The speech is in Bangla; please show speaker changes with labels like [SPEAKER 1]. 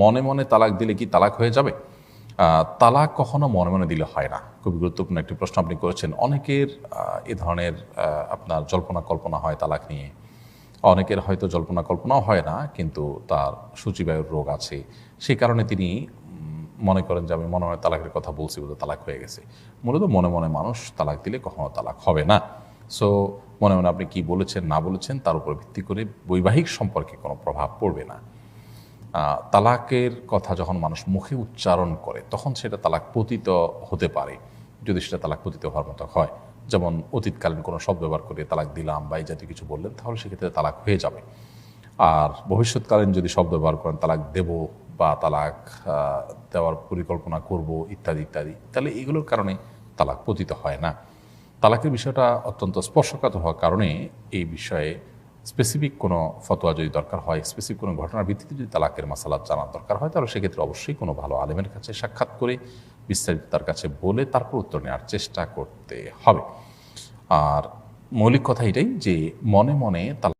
[SPEAKER 1] মনে মনে তালাক দিলে কি তালাক হয়ে যাবে? তালাক কখনো মনে মনে দিলে হয় না। খুবই গুরুত্বপূর্ণ একটি প্রশ্ন আপনি করেছেন। অনেকের এ ধরনের আপনার জল্পনা কল্পনা হয় তালাক নিয়ে। অনেকের হয়তো জল্পনা কল্পনাও হয় না, কিন্তু তার সূচিবায়ুর রোগ আছে। সেই কারণে তিনি মনে করেন যে, আমি মনে মনে তালাকের কথা বলছি বলে তালাক হয়ে গেছে। মূলত মনে মনে মানুষ তালাক দিলে কখনো তালাক হবে না। সো, মনে মনে আপনি কি বলেছেন, না বলেছেন, তার উপর ভিত্তি করে বৈবাহিক সম্পর্কে কোনো প্রভাব পড়বে না। তালাকের কথা যখন মানুষ মুখে উচ্চারণ করে, তখন সেটা তালাক পতিত হতে পারে। যদি সেটা তালাক পতিত হওয়ার মতো হয়, যেমন অতীতকালীন কোনো শব্দ ব্যবহার করে তালাক দিলাম বা এই জাতীয় কিছু বললেন, তাহলে সেক্ষেত্রে তালাক হয়ে যাবে। আর ভবিষ্যৎকালীন যদি শব্দ ব্যবহার করেন, তালাক দেব বা তালাক দেওয়ার পরিকল্পনা করব, ইত্যাদি ইত্যাদি, তাহলে এগুলোর কারণে তালাক পতিত হয় না। তালাকের বিষয়টা অত্যন্ত স্পর্শকাত হওয়ার কারণে এই বিষয়ে স্পেসিফিক কোনো ফতোয়া যদি দরকার হয় স্পেসিফিক কোনো ঘটনার ভিত্তিতে যদি তালাকের মশালা জানার দরকার হয়, তাহলে সেক্ষেত্রে অবশ্যই কোনো ভালো আলেমের কাছে সাক্ষাৎ করে বিস্তারিত তার কাছে বলে তারপর উত্তর নেওয়ার চেষ্টা করতে হবে। আর মৌলিক কথা এটাই যে মনে মনে তালাক